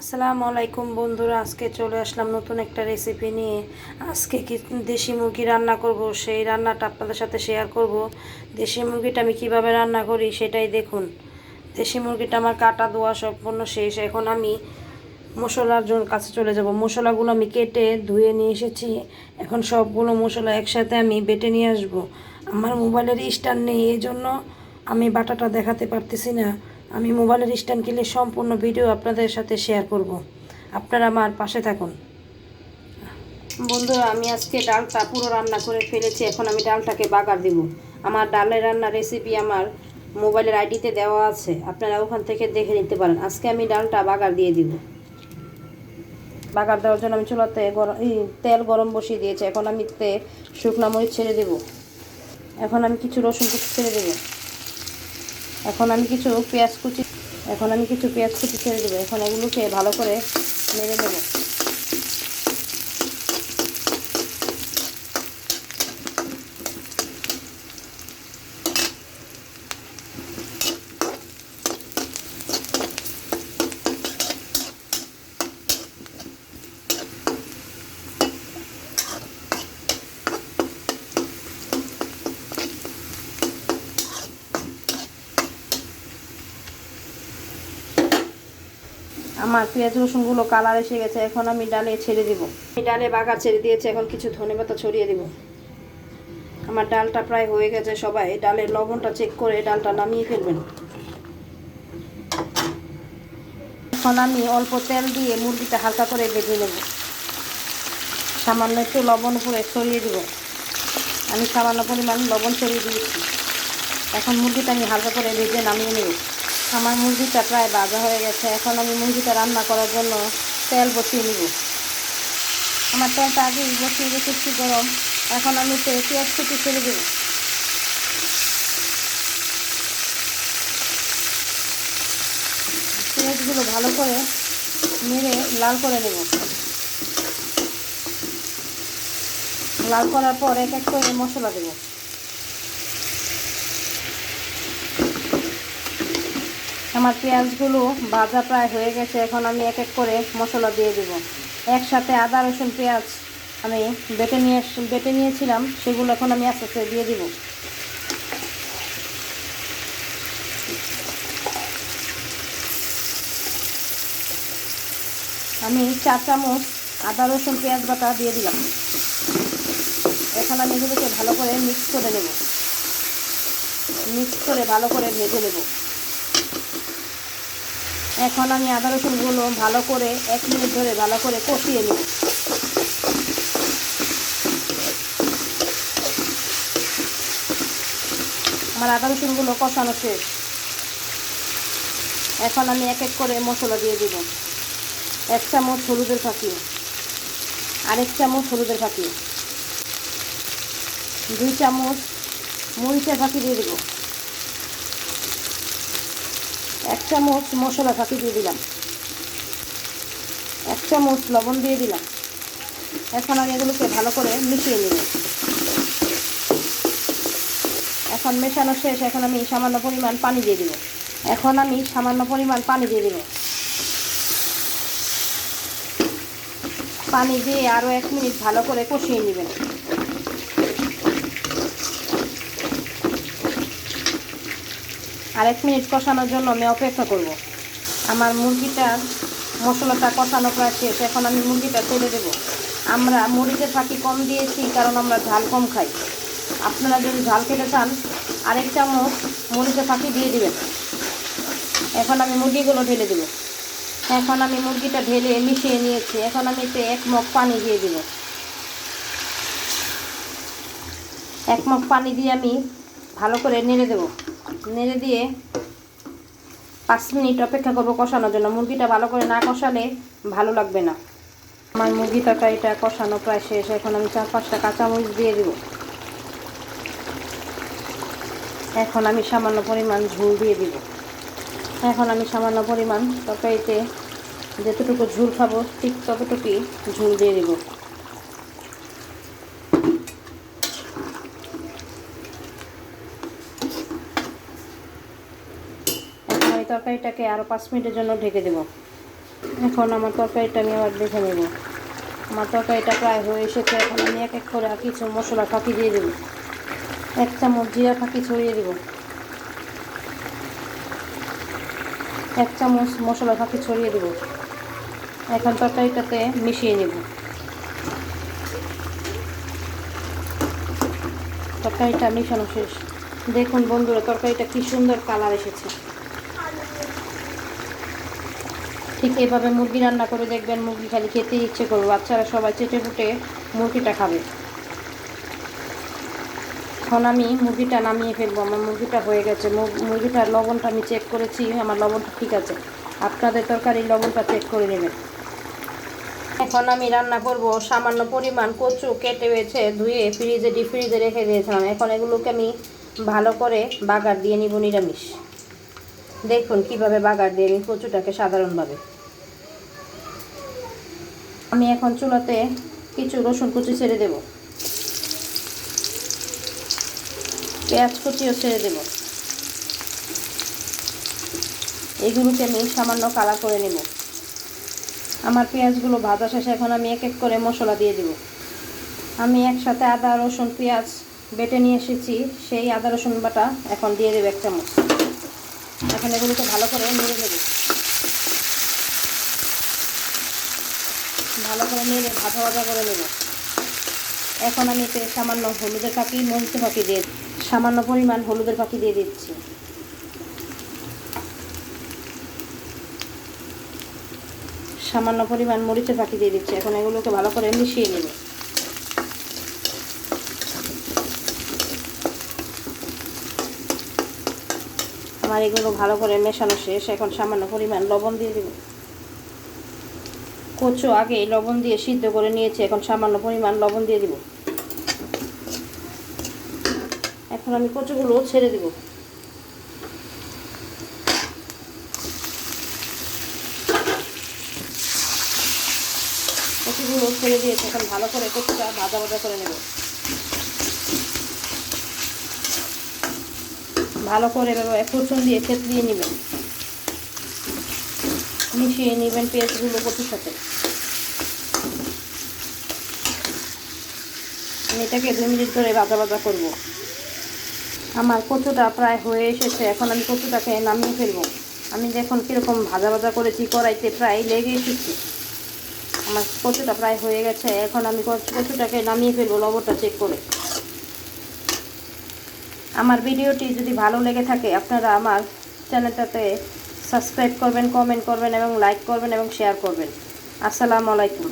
আসসালামু আলাইকুম বন্ধুরা, আজকে চলে আসলাম নতুন একটা রেসিপি নিয়ে। আজকে কি দেশি মুরগি রান্না করব, সেই রান্নাটা আপনাদের সাথে শেয়ার করব। দেশি মুরগিটা আমি কীভাবে রান্না করি সেটাই দেখুন। দেশি মুরগিটা আমার কাটা, ধোয়া সম্পূর্ণ শেষ। এখন আমি মশলার জন্য কাছে চলে যাব। মশলাগুলো আমি কেটে ধুয়ে নিয়ে এসেছি। এখন সবগুলো মশলা একসাথে আমি বেটে নিয়ে আসব। আমার মোবাইলের স্ট্যান্ড নেই এই জন্য আমি বাটাটা দেখাতে পারতেছি না। আমি মোবাইলের স্ট্যান্ড কিনলে সম্পূর্ণ ভিডিও আপনাদের সাথে শেয়ার করব। আপনারা আমার পাশে থাকুন। বন্ধুরা, আমি আজকে ডালটা পুরো রান্না করে ফেলেছি। এখন আমি ডালটাকে বাগার দিব। আমার ডালের রান্না রেসিপি আমার মোবাইলের আইডিতে দেওয়া আছে। আপনারা ওখান থেকে দেখে নিতে পারেন। আজকে আমি ডালটা বাগার দিয়ে দিব। বাগার দেওয়ার জন্য আমি চুলাতে গরম তেল গরম বসিয়ে দিয়েছি। এখন আমি তে শুকনো মরিচ ছেড়ে দেব। এখন আমি কিছু রসুন কুচি ছেড়ে দেব। এখন আমি কিছু পেঁয়াজ কুচি এখন আমি কিছু পেঁয়াজ কুচি ছেড়ে দেবো। এখন এগুলোকে ভালো করে মেরে নেব। আমার পেঁয়াজ, রসুনগুলো কালার এসে গেছে, এখন আমি ডালে ছেড়ে দিব। ডালে বাগার ছেড়ে দিয়েছি, এখন কিছু ধনে পাতা ছড়িয়ে দিব। আমার ডালটা প্রায় হয়ে গেছে সবাই, ডালের লবণটা চেক করে ডালটা নামিয়ে ফেলবেন। এখন আমি অল্প তেল দিয়ে মুরগিটা হালকা করে বেজে নেব। সামান্য একটু লবণ উপরে ছড়িয়ে দিব। আমি সামান্য পরিমাণ লবণ ছড়িয়ে দিয়েছি। এখন মুরগিটা আমি হালকা করে ভেজে নামিয়ে নেব। আমার মুরগিটা প্রায় ভাজা হয়ে গেছে। এখন আমি মুরগিটা রান্না করার জন্য তেল বসিয়ে নিব। আমার তেলটা আগেই বসিয়ে রেখেছি গরম। এখন আমি পেঁয়াজ কুচি ছেড়ে দেব। পেঁয়াজগুলো ভালো করে নেড়ে লাল করে নেব। লাল করার পর এক এক করে মশলা দেবো। আমার পেঁয়াজগুলো ভাজা প্রায় হয়ে গেছে, এখন আমি এক এক করে মশলা দিয়ে দেব। একসাথে আদা, রসুন, পেঁয়াজ আমি বেটে নিয়ে বেটে নিয়েছিলাম, সেগুলো এখন আমি আস্তে আস্তে দিয়ে দিব। আমি চার চামচ আদা, রসুন, পেঁয়াজ বাটা দিয়ে দিলাম। এখন আমি এগুলোকে ভালো করে মিক্স করে নেব। মিক্স করে ভালো করে ভেজে নেব। এখন আমি আদা রসুনগুলো ভালো করে এক মিনিট ধরে ভালো করে কষিয়ে নেব। আমার আদা রসুনগুলো কষানো শেষ। এখন আমি এক এক করে মশলা দিয়ে দিব। এক চামচ হলুদের ফাঁকি, আরেক চামচ হলুদের ফাঁকি, দুই চামচ মরিচের ফাঁকি দিয়ে দেবো। এক চামচ মশলা ফাঁকি দিয়ে দিলাম। এক চামচ লবণ দিয়ে দিলাম। এখন আমি এগুলোকে ভালো করে মিশিয়ে নেব। এখন মেশানো শেষ, এখন আমি সামান্য পরিমাণ পানি দিয়ে দিব। এখন আমি সামান্য পরিমাণ পানি দিয়ে দিব। পানি দিয়ে আরও এক মিনিট ভালো করে কষিয়ে নেবেন। আর এক মিনিট কষানোর জন্য আমি অপেক্ষা করব। আমার মুরগিটার মশলাটা কষানো প্রায় শেষ। এখন আমি মুরগিটা তেলে দেব। আমরা মরিচের ফাঁকি কম দিয়েছি কারণ আমরা ঝাল কম খাই। আপনারা যদি ঝাল খেতে চান, আরেক চামচ মরিচের ফাঁকি দিয়ে দিবেন। এখন আমি মুরগিগুলো ঢেলে দেব। এখন আমি মুরগিটা ঢেলে মিশিয়ে নিয়েছি। এখন আমি এতে এক মগ পানি দিয়ে দেব। এক মগ পানি দিয়ে আমি ভালো করে নেড়ে দেবো। নেড়ে দিয়ে পাঁচ মিনিট অপেক্ষা করব কষানোর জন্য। মুরগিটা ভালো করে না কষালে ভালো লাগবে না। আমার মুরগি তরকারিটা কষানো প্রায় শেষ। এখন আমি চার পাঁচটা কাঁচামরিচ দিয়ে দেব। এখন আমি সামান্য পরিমাণ ঝুল দিয়ে দিব। এখন আমি সামান্য পরিমাণ তরকারিতে যতটুকু ঝুল খাব ঠিক ততটুকুই ঝুল দিয়ে দেবো। তরকারিটাকে আরও পাঁচ মিনিটের জন্য ঢেকে দেব। এখন আমার তরকারিটা আমি আবার দেখে নেব। আমার তরকারিটা প্রায় হয়ে এসেছে, এখন আমি এক এক করে কিছু মশলা ফাঁকি দিয়ে দেবো। এক চামচ জিরা ফাঁকি ছড়িয়ে দেবো। এক চামচ মশলা ফাঁকি ছড়িয়ে দেবো। এখন তরকারিটাতে মিশিয়ে নেব। তরকারিটা মিশানো শেষ। দেখুন বন্ধুরা, তরকারিটা কি সুন্দর কালার এসেছে। ঠিক এভাবে মুরগি রান্না করে দেখবেন মুরগি খালি খেতে ইচ্ছে করবে। বাচ্চারা সবাই চেটে ফুটে মুরগিটা খাবে। এখন আমি মুরগিটা নামিয়ে ফেলব। আমার মুরগিটা হয়ে গেছে। মুর- মুরগিটার লবণটা আমি চেক করেছি, আমার লবণটা ঠিক আছে। আপনাদের তরকারির লবণটা চেক করে নেবেন। এখন আমি রান্না করব। সামান্য পরিমাণ কচু কেটে বেছে ধুয়ে ফ্রিজে ডিপ ফ্রিজে রেখে দিয়েছিলাম। এখন এগুলোকে আমি ভালো করে বাগার দিয়ে নিব নিরামিষ। দেখুন কীভাবে বাগার দিয়ে আমি কচুটাকে সাধারণভাবে। আমি এখন চুলাতে কিছু রসুন কুচি ছেড়ে দেব। পেঁয়াজ কুচিও ছেড়ে দেব। এগুলোকে আমি সামান্য কালা করে নেব। আমার পেঁয়াজগুলো ভাজা শেষে এখন আমি এক এক করে মশলা দিয়ে দেব। আমি একসাথে আদা, রসুন, পেঁয়াজ বেটে নিয়ে এসেছি। সেই আদা, রসুন বাটা এখন দিয়ে দেবো এক চামচ। এখন এগুলোকে ভালো করে নেড়ে নেব। ভালো করে নেড়ে ভাজা ভাজা করে নেব। এখন আমি এতে সামান্য হলুদের পাখি মরিচের পাখি দিয়ে সামান্য পরিমাণ হলুদের পাখি দিয়ে দিচ্ছি। সামান্য পরিমাণ মরিচের পাখি দিয়ে দিচ্ছি। এখন এগুলোকে ভালো করে মিশিয়ে নেব। আমার এগুলো ভালো করে মেশানো শেষ। এখন সামান্য পরিমাণ লবণ দিয়ে দেব। কচু আগে লবণ দিয়ে সিদ্ধ করে নিয়েছি, এখন সামান্য পরিমাণ লবণ দিয়ে দিব। এখন আমি কচুগুলো ছেড়ে দেব। কচুগুলো ছেড়ে দিয়েছি এখন ভালো করে কচুটা ভাজা ভাজা করে নেব। ভালো করে এভাবে কুচুন দিয়ে থেতলিয়ে নেবেন। মিশিয়ে নেবেন পেঁয়াজগুলো কচুর সাথে। আমি এটাকে দু মিনিট ধরে ভাজা ভাজা করব। আমার কচুটা প্রায় হয়ে এসেছে, এখন আমি কচুটাকে নামিয়ে ফেলব। আমি দেখুন কীরকম ভাজা ভাজা করেছি, কড়াইতে প্রায় লেগে এসেছি। আমার কচুটা প্রায় হয়ে গেছে, এখন আমি কচুটাকে নামিয়ে ফেলব, লবণটা চেক করে। আমার ভিডিওটি যদি ভালো লেগে থাকে, আপনারা আমার চ্যানেলটাতে সাবস্ক্রাইব করবেন, কমেন্ট করবেন এবং লাইক করবেন এবং শেয়ার করবেন। আসসালামু আলাইকুম।